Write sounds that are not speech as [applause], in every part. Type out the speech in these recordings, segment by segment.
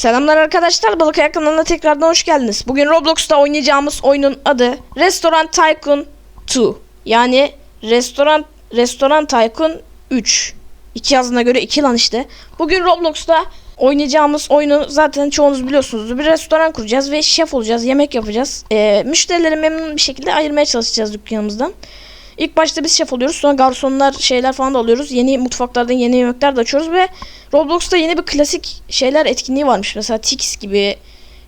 Selamlar arkadaşlar. Balık Ayak kanalına tekrardan hoş geldiniz. Bugün Roblox'ta oynayacağımız oyunun adı Restaurant Tycoon 2. Yani Restoran Restoran Tycoon 3. İki yazına göre iki lan işte. Bugün Roblox'ta oynayacağımız oyunu zaten çoğunuz biliyorsunuz. Bir restoran kuracağız ve şef olacağız. Yemek yapacağız. Ee, müşterileri memnun bir şekilde ayırmaya çalışacağız dükkanımızdan. İlk başta biz şef oluyoruz. Sonra garsonlar şeyler falan da alıyoruz. Yeni mutfaklardan yeni yemekler de açıyoruz ve Roblox'ta yeni bir klasik şeyler etkinliği varmış. Mesela Tix gibi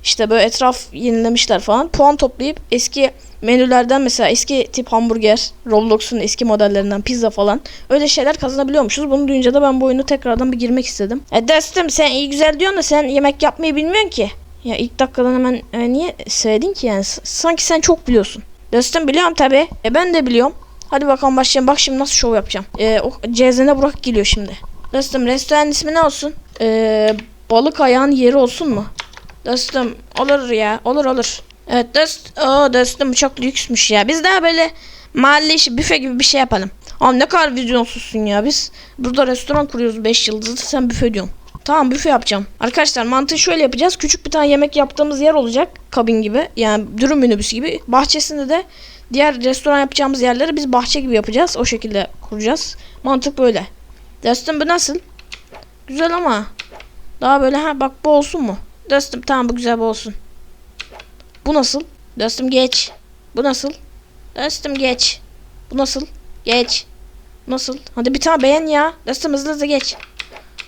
işte böyle etraf yenilemişler falan. Puan toplayıp eski menülerden mesela eski tip hamburger, Roblox'un eski modellerinden pizza falan öyle şeyler kazanabiliyormuşuz. Bunu duyunca da ben bu oyunu tekrardan bir girmek istedim. E dostum sen iyi güzel diyorsun da sen yemek yapmayı bilmiyorsun ki. Ya ilk dakikadan hemen e, niye söyledin ki yani? Sanki sen çok biliyorsun. Dostum biliyorum tabi. E ben de biliyorum. Hadi bakalım başlayalım. Bak şimdi nasıl şov yapacağım. E, o CZN Burak geliyor şimdi. Dostum restoran ismi ne olsun? E, balık ayağın yeri olsun mu? Dostum olur ya. Olur olur. Evet dost. Oo dostum çok lüksmüş ya. Biz daha böyle mahalle işi büfe gibi bir şey yapalım. Abi ne kadar vizyonsuzsun ya. Biz burada restoran kuruyoruz 5 yıldızlı. Sen büfe diyorsun. Tamam büfe yapacağım. Arkadaşlar mantığı şöyle yapacağız. Küçük bir tane yemek yaptığımız yer olacak. Kabin gibi. Yani dürüm minibüsü gibi. Bahçesinde de diğer restoran yapacağımız yerleri biz bahçe gibi yapacağız. O şekilde kuracağız. Mantık böyle. Dostum bu nasıl? Güzel ama. Daha böyle ha bak bu olsun mu? Dostum tamam bu güzel bu olsun. Bu nasıl? Dostum geç. Bu nasıl? Dostum geç. Bu nasıl? Geç. Nasıl? Hadi bir tane beğen ya. Dostum hızlı hızlı geç.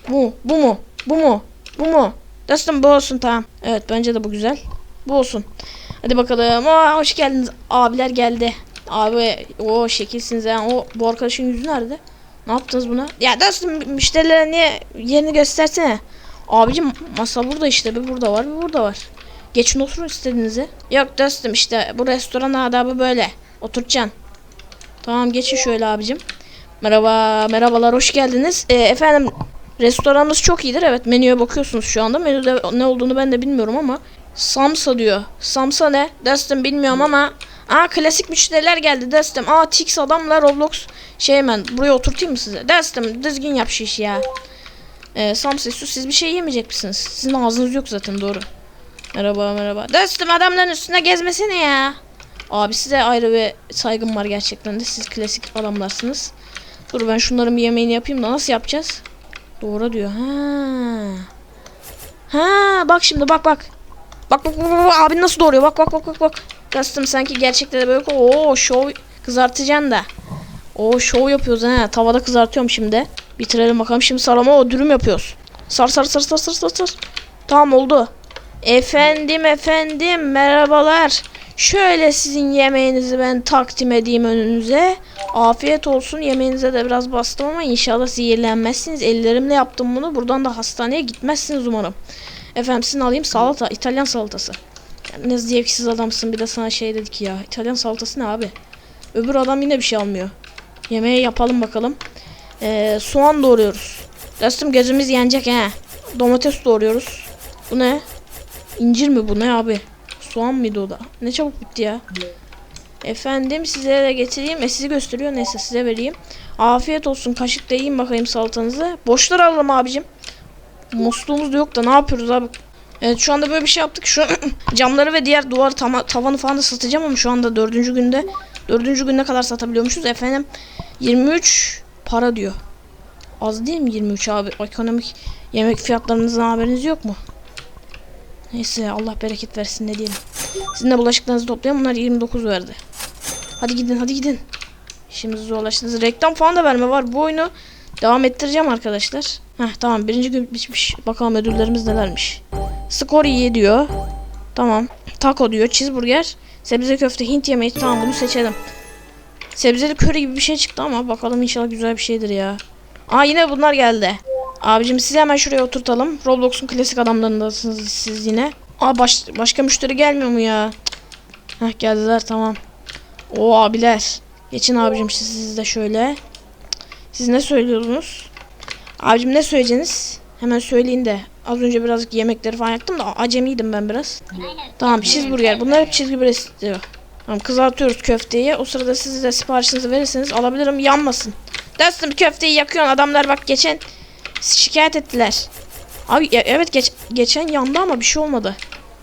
Bu, bu mu? Bu mu? Bu mu? Dostum bu olsun tamam. Evet bence de bu güzel. Bu olsun. Hadi bakalım. Aa, hoş geldiniz. Abiler geldi. Abi o şekilsiniz ya. O bu arkadaşın yüzü nerede? Ne yaptınız buna? Ya dostum müşterilere niye yerini göstersene. Abicim masa burada işte. Bir burada var bir burada var. Geçin oturun istediğinizi. Yok dostum işte bu restoran adabı böyle. Oturacaksın. Tamam geçin şöyle abicim. Merhaba, merhabalar, hoş geldiniz. Ee, efendim, restoranımız çok iyidir. Evet, menüye bakıyorsunuz şu anda. Menüde ne olduğunu ben de bilmiyorum ama. Samsa diyor. Samsa ne? Dostum bilmiyorum ama. Aa klasik müşteriler geldi dostum. Aa Tix adamla Roblox. Şey hemen buraya oturtayım mı size? Dostum düzgün yap şu işi ya. Ee, Samsa sus siz bir şey yemeyecek misiniz? Sizin ağzınız yok zaten doğru. Merhaba merhaba. Dostum adamların üstüne gezmesene ya. Abi size ayrı bir saygım var gerçekten de. Siz klasik adamlarsınız. Dur ben şunların bir yemeğini yapayım da nasıl yapacağız? Doğru diyor. Ha. Ha bak şimdi bak bak. Bak bak bak, bak. abi nasıl doğruyor bak bak bak bak bak. Kastım sanki gerçekte de böyle o şov kızartacaksın da. O şov yapıyoruz ha. Tavada kızartıyorum şimdi. Bitirelim bakalım. Şimdi sarama o dürüm yapıyoruz. Sar sar sar sar sar sar sar. Tamam oldu. Efendim efendim merhabalar. Şöyle sizin yemeğinizi ben takdim edeyim önünüze. Afiyet olsun. Yemeğinize de biraz bastım ama inşallah zehirlenmezsiniz. Ellerimle yaptım bunu. Buradan da hastaneye gitmezsiniz umarım. Efendim sizin alayım salata. İtalyan salatası. Ne zevksiz adamsın bir de sana şey dedik ya. İtalyan salatası ne abi? Öbür adam yine bir şey almıyor. Yemeği yapalım bakalım. Ee, soğan doğruyoruz. Dostum gözümüz yenecek he. Domates doğruyoruz. Bu ne? İncir mi bu ne abi? Soğan mıydı o da? Ne çabuk bitti ya. Efendim size de getireyim. E sizi gösteriyor. Neyse size vereyim. Afiyet olsun. Kaşıkla yiyin bakayım salatanızı. Boşlar alalım abicim. Musluğumuz da yok da ne yapıyoruz abi? Evet şu anda böyle bir şey yaptık. Şu [clears throat] camları ve diğer duvar tama- tavanı falan da satacağım ama şu anda dördüncü günde dördüncü günde kadar satabiliyormuşuz. Efendim 23 para diyor. Az değil mi 23 abi? Ekonomik yemek fiyatlarınızdan haberiniz yok mu? Neyse Allah bereket versin ne diyelim. Sizin de bulaşıklarınızı toplayın. Bunlar 29 verdi. Hadi gidin hadi gidin. İşimizi zorlaştınız. Reklam falan da verme var. Bu oyunu devam ettireceğim arkadaşlar. Heh tamam birinci gün bitmiş. Bakalım ödüllerimiz nelermiş. Skor iyi diyor. Tamam. Taco diyor. Cheeseburger. Sebze köfte Hint yemeği. Tamam bunu seçelim. Sebzeli köri gibi bir şey çıktı ama bakalım inşallah güzel bir şeydir ya. Aa yine bunlar geldi. Abicim sizi hemen şuraya oturtalım. Roblox'un klasik adamlarındasınız siz yine. Aa baş, başka müşteri gelmiyor mu ya? Heh geldiler tamam. O abiler. Geçin abicim siz, de şöyle. Siz ne söylüyorsunuz? Abicim ne söyleyeceksiniz? Hemen söyleyin de. Az önce birazcık yemekleri falan yaptım da acemiydim ben biraz. Tamam cheeseburger. Bunlar hep cheeseburger istiyor. Tamam kızartıyoruz köfteyi. O sırada siz de siparişinizi verirseniz alabilirim. Yanmasın. Dostum köfteyi yakıyorsun. Adamlar bak geçen şikayet ettiler. Abi evet geç, geçen yandı ama bir şey olmadı.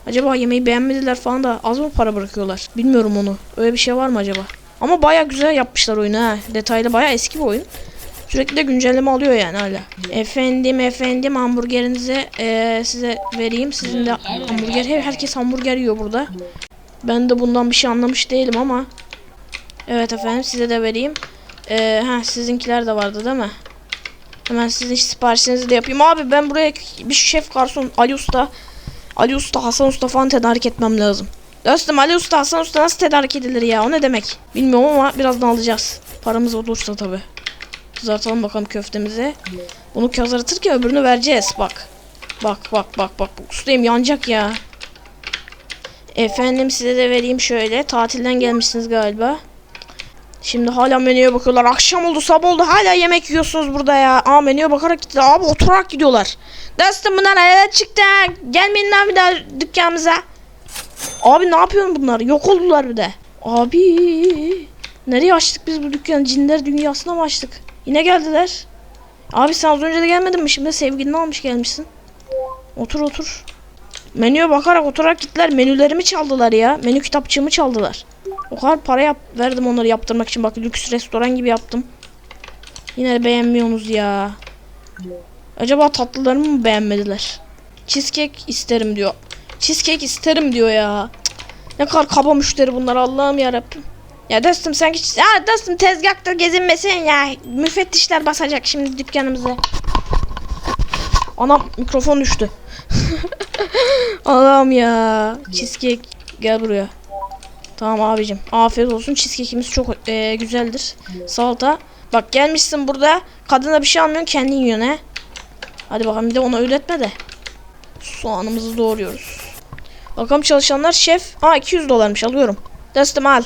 Acaba yemeği beğenmediler falan da az mı para bırakıyorlar? Bilmiyorum onu. Öyle bir şey var mı acaba? Ama baya güzel yapmışlar oyunu ha. Detaylı baya eski bir oyun. Sürekli de güncelleme alıyor yani hala. Efendim efendim hamburgerinizi eee, size vereyim. Sizin de hamburger. Her- Herkes hamburger yiyor burada. Ben de bundan bir şey anlamış değilim ama. Evet efendim size de vereyim. Eee ha sizinkiler de vardı değil mi? Hemen sizin siparişinizi de yapayım. Abi ben buraya bir şef garson Ali Usta, Ali Usta, Hasan Usta falan tedarik etmem lazım. Dostum Ali Usta, Hasan Usta nasıl tedarik edilir ya? O ne demek? Bilmiyorum ama birazdan alacağız. Paramız olursa tabi. Kızartalım bakalım köftemizi. Bunu kızartırken öbürünü vereceğiz. Bak. Bak bak bak bak. Ustayım yanacak ya. Efendim size de vereyim şöyle. Tatilden gelmişsiniz galiba. Şimdi hala menüye bakıyorlar. Akşam oldu, sabah oldu. Hala yemek yiyorsunuz burada ya. Aa menüye bakarak gittiler. Abi oturarak gidiyorlar. Dostum bunlar nereye çıktı? Gelmeyin lan bir daha dükkanımıza. Abi ne yapıyorsun bunlar? Yok oldular bir de. Abi nereye açtık biz bu dükkanı? Cinler dünyasına mı açtık? Yine geldiler. Abi sen az önce de gelmedin mi? Şimdi sevgilini almış gelmişsin. Otur otur. Menüye bakarak oturarak gittiler. Menülerimi çaldılar ya. Menü kitapçığımı çaldılar. O kadar para yap verdim onları yaptırmak için. Bak lüks restoran gibi yaptım. Yine de beğenmiyorsunuz ya. Acaba tatlılarımı mı beğenmediler? Cheesecake isterim diyor. Cheesecake isterim diyor ya. Cık, Ne kadar kaba müşteri bunlar Allah'ım yarabbim. Ya dostum sen hiç... Ya dostum tezgahta gezinmesin ya. Müfettişler basacak şimdi dükkanımıza. Anam mikrofon düştü. [laughs] Allah'ım ya. Cheesecake gel buraya. Tamam abicim. Afiyet olsun. Cheesecake'imiz çok e, güzeldir. Salata. Bak gelmişsin burada. Kadına bir şey almıyorsun. Kendin yiyorsun he. Hadi bakalım bir de onu öğretme de. Soğanımızı doğruyoruz. Bakalım çalışanlar şef. Aa 200 dolarmış alıyorum. Dostum al.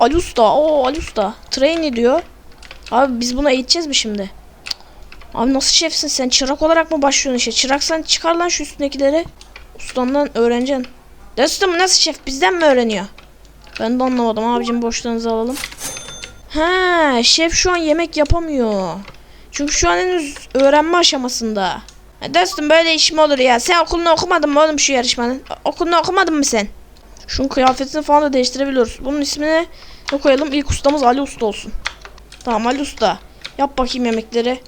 Ali Usta. Oo Ali Usta. Trainee diyor. Abi biz bunu eğiteceğiz mi şimdi? Abi nasıl şefsin sen? Çırak olarak mı başlıyorsun işe? Çıraksan çıkar lan şu üstündekileri. Ustandan öğreneceksin. Dostum nasıl şef? Bizden mi öğreniyor? Ben de anlamadım abicim boşlarınızı alalım. Ha, şef şu an yemek yapamıyor. Çünkü şu an henüz öğrenme aşamasında. Ya dostum böyle iş mi olur ya? Sen okulunu okumadın mı oğlum şu yarışmanın? Okulunu okumadın mı sen? Şunun kıyafetini falan da değiştirebiliyoruz. Bunun ismini ne koyalım? İlk ustamız Ali Usta olsun. Tamam Ali Usta. Yap bakayım yemekleri.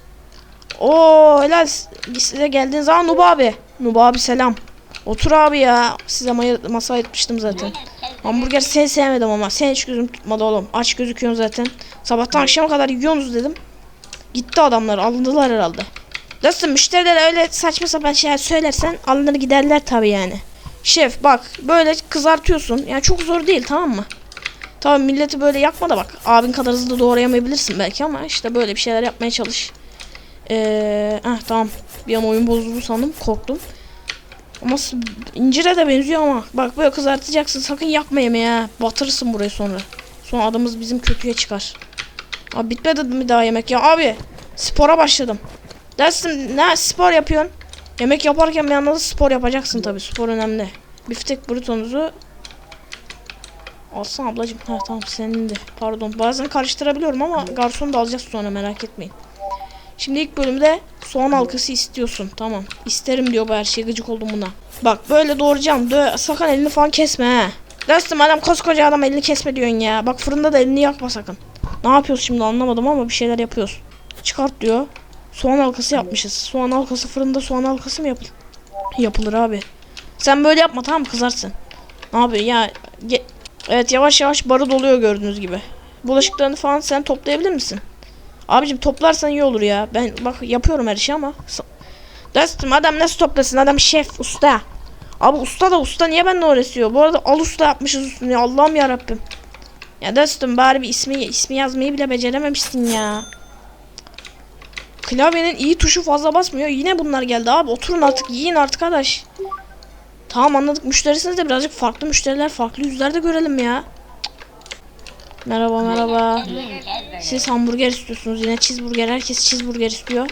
Oo helal. Size geldiğiniz zaman Nub abi. Nub abi selam. Otur abi ya. Size masa ayırtmıştım zaten. Hamburger seni sevmedim ama. Sen hiç gözüm tutmadı oğlum. Aç gözüküyorsun zaten. Sabahtan akşama kadar yiyorsunuz dedim. Gitti adamlar. Alındılar herhalde. Dostum müşterilere öyle saçma sapan şeyler söylersen alınır giderler tabi yani. Şef bak böyle kızartıyorsun. Yani çok zor değil tamam mı? Tamam milleti böyle yakma da bak. Abin kadar hızlı doğrayamayabilirsin belki ama işte böyle bir şeyler yapmaya çalış. Eee ah, tamam. Bir an oyun bozuldu sandım. Korktum. Ama incire de benziyor ama. Bak böyle kızartacaksın. Sakın yakma yemeği ha. Batırırsın burayı sonra. Sonra adımız bizim kötüye çıkar. Abi bitmedi mi daha yemek ya? Abi spora başladım. Dersin ne spor yapıyorsun? Yemek yaparken bir yandan da spor yapacaksın tabi. Spor önemli. Biftek brutonuzu Alsana ablacım. Ha tamam senin de. Pardon. Bazen karıştırabiliyorum ama garson da alacağız sonra merak etmeyin. Şimdi ilk bölümde soğan halkası istiyorsun. Tamam. İsterim diyor bu her şey. Gıcık oldum buna. Bak böyle doğrayacağım. Dö sakın elini falan kesme ha. Dostum adam koskoca adam elini kesme diyorsun ya. Bak fırında da elini yakma sakın. Ne yapıyoruz şimdi anlamadım ama bir şeyler yapıyoruz. Çıkart diyor. Soğan halkası yapmışız. Soğan halkası fırında soğan halkası mı yapılır? Yapılır abi. Sen böyle yapma tamam kızarsın. Yapıyor ya? Evet yavaş yavaş barı doluyor gördüğünüz gibi. Bulaşıklarını falan sen toplayabilir misin? Abicim toplarsan iyi olur ya. Ben bak yapıyorum her işi ama. Dostum adam nasıl toplasın? Adam şef, usta. Abi usta da usta niye benimle uğraşıyor? Bu arada al usta yapmışız üstüne. Allah'ım ya Rabbim. Ya dostum bari bir ismi ismi yazmayı bile becerememişsin ya. Klavyenin iyi tuşu fazla basmıyor. Yine bunlar geldi abi. Oturun artık yiyin artık arkadaş. Tamam anladık. Müşterisiniz de birazcık farklı müşteriler, farklı yüzler de görelim ya. Merhaba merhaba. Siz hamburger istiyorsunuz yine cheeseburger. Herkes cheeseburger istiyor.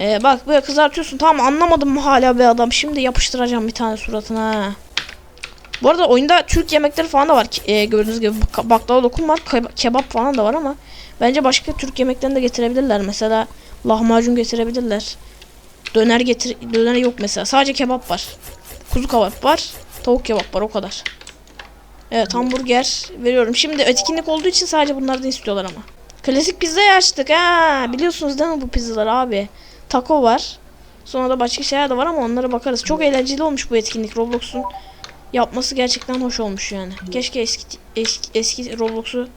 Ee, bak böyle kızartıyorsun. Tamam anlamadım mı hala be adam. Şimdi yapıştıracağım bir tane suratına. Bu arada oyunda Türk yemekleri falan da var. Ee, gördüğünüz gibi bak- baklava ke- Kebap falan da var ama bence başka Türk yemeklerini de getirebilirler. Mesela lahmacun getirebilirler. Döner getir döner yok mesela. Sadece kebap var. Kuzu kebap var. Tavuk kebap var o kadar. Evet hamburger veriyorum. Şimdi etkinlik olduğu için sadece bunlardan istiyorlar ama. Klasik pizzayı açtık ha. Biliyorsunuz değil mi bu pizzalar abi? Taco var. Sonra da başka şeyler de var ama onlara bakarız. Çok eğlenceli olmuş bu etkinlik. Roblox'un yapması gerçekten hoş olmuş yani. Keşke eski eski, eski Roblox'u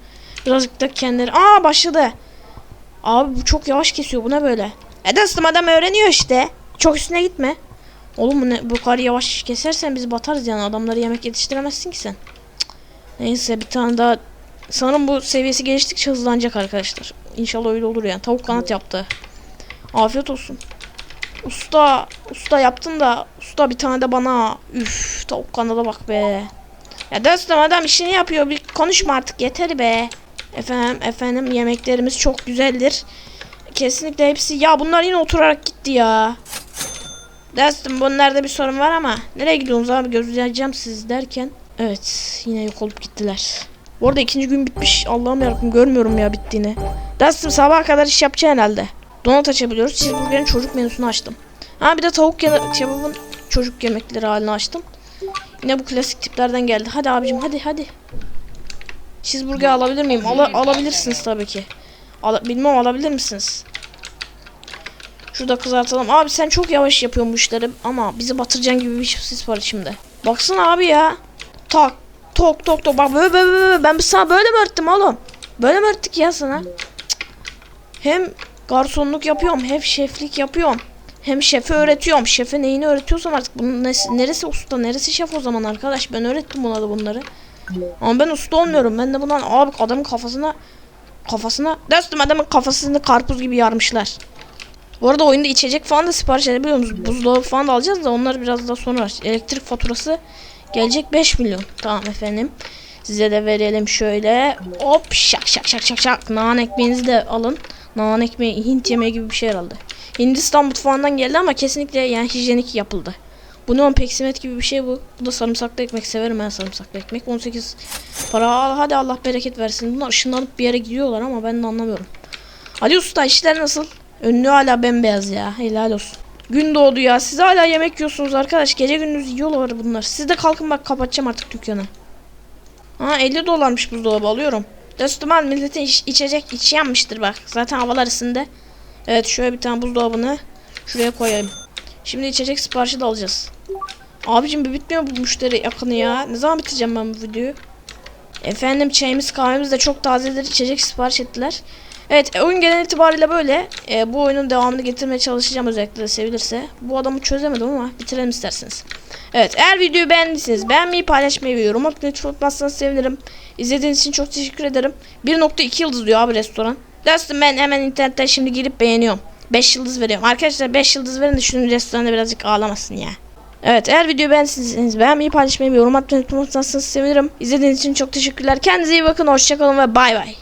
birazcık da kendileri... Aa başladı. Abi bu çok yavaş kesiyor. Bu ne böyle? E dostum adam öğreniyor işte. Çok üstüne gitme. Oğlum bu, ne, bu kadar yavaş kesersen biz batarız yani. Adamları yemek yetiştiremezsin ki sen. Neyse bir tane daha. Sanırım bu seviyesi geliştikçe hızlanacak arkadaşlar. İnşallah öyle olur yani. Tavuk kanat yaptı. Afiyet olsun. Usta, usta yaptın da usta bir tane de bana. Üf, tavuk kanada bak be. Ya dostum adam işini yapıyor. Bir konuşma artık yeter be. Efendim, efendim yemeklerimiz çok güzeldir. Kesinlikle hepsi. Ya bunlar yine oturarak gitti ya. Dostum bunlarda bir sorun var ama nereye gidiyorsunuz abi gözleyeceğim siz derken. Evet yine yok olup gittiler. Bu arada ikinci gün bitmiş. Allah'ım yarabbim görmüyorum ya bittiğini. Dostum sabaha kadar iş yapacaksın herhalde. Donat açabiliyoruz. Cheeseburger'in çocuk menüsünü açtım. Ha bir de tavuk kebabın çocuk yemekleri halini açtım. Yine bu klasik tiplerden geldi. Hadi abicim hadi hadi. Cheeseburger alabilir miyim? Ala- alabilirsiniz tabii ki. Ala- bilmem alabilir misiniz? Şurada kızartalım. Abi sen çok yavaş yapıyorsun bu işleri ama bizi batıracaksın gibi bir sis var şimdi. Baksana abi ya. Tak tok tok tok. Bak böyle böyle böyle. Ben sana böyle mi öğrettim oğlum? Böyle mi öğrettik ya sana? Cık. Hem garsonluk yapıyorum hem şeflik yapıyorum. Hem şefe öğretiyorum. Şefe neyini öğretiyorsam artık bunun neresi usta neresi şef o zaman arkadaş. Ben öğrettim buna da bunları. Ama ben usta olmuyorum. Ben de bundan abi adamın kafasına kafasına dostum adamın kafasını karpuz gibi yarmışlar. Bu arada oyunda içecek falan da sipariş edebiliyor musunuz? Buzdolabı falan da alacağız da onları biraz daha sonra. Elektrik faturası gelecek 5 milyon. Tamam efendim. Size de verelim şöyle. Hop şak şak şak şak şak. Naan ekmeğinizi de alın. Naan ekmeği Hint yemeği gibi bir şey herhalde. Hindistan mutfağından geldi ama kesinlikle yani hijyenik yapıldı. Bu ne on peksimet gibi bir şey bu. Bu da sarımsaklı ekmek severim ben sarımsaklı ekmek. 18 para hadi Allah bereket versin. Bunlar ışınlanıp bir yere gidiyorlar ama ben de anlamıyorum. Ali Usta işler nasıl? Önlüğü hala bembeyaz ya. Helal olsun. Gün doğdu ya. Siz hala yemek yiyorsunuz arkadaş. Gece gündüz yiyorlar bunlar. Siz de kalkın bak kapatacağım artık dükkanı. Ha 50 dolarmış buzdolabı alıyorum. Dostum al milletin iç- içecek içi yanmıştır bak. Zaten havalar ısındı. Evet şöyle bir tane buzdolabını şuraya koyayım. Şimdi içecek siparişi de alacağız. Abicim bir bitmiyor bu müşteri yakını ya. Ne zaman bitireceğim ben bu videoyu? Efendim çayımız kahvemiz de çok tazedir. içecek sipariş ettiler. Evet e, oyun genel itibariyle böyle. E, bu oyunun devamını getirmeye çalışacağım özellikle de sevilirse. Bu adamı çözemedim ama bitirelim isterseniz. Evet eğer videoyu beğendiyseniz beğenmeyi paylaşmayı ve yorum atmayı unutmazsanız sevinirim. İzlediğiniz için çok teşekkür ederim. 1.2 yıldız diyor abi restoran. Dostum ben hemen internetten şimdi girip beğeniyorum. 5 yıldız veriyorum. Arkadaşlar 5 yıldız verin de şunun restoranda birazcık ağlamasın ya. Evet eğer videoyu beğendiyseniz beğenmeyi paylaşmayı ve yorum atmayı unutmazsanız sevinirim. İzlediğiniz için çok teşekkürler. Kendinize iyi bakın. Hoşçakalın ve bay bay.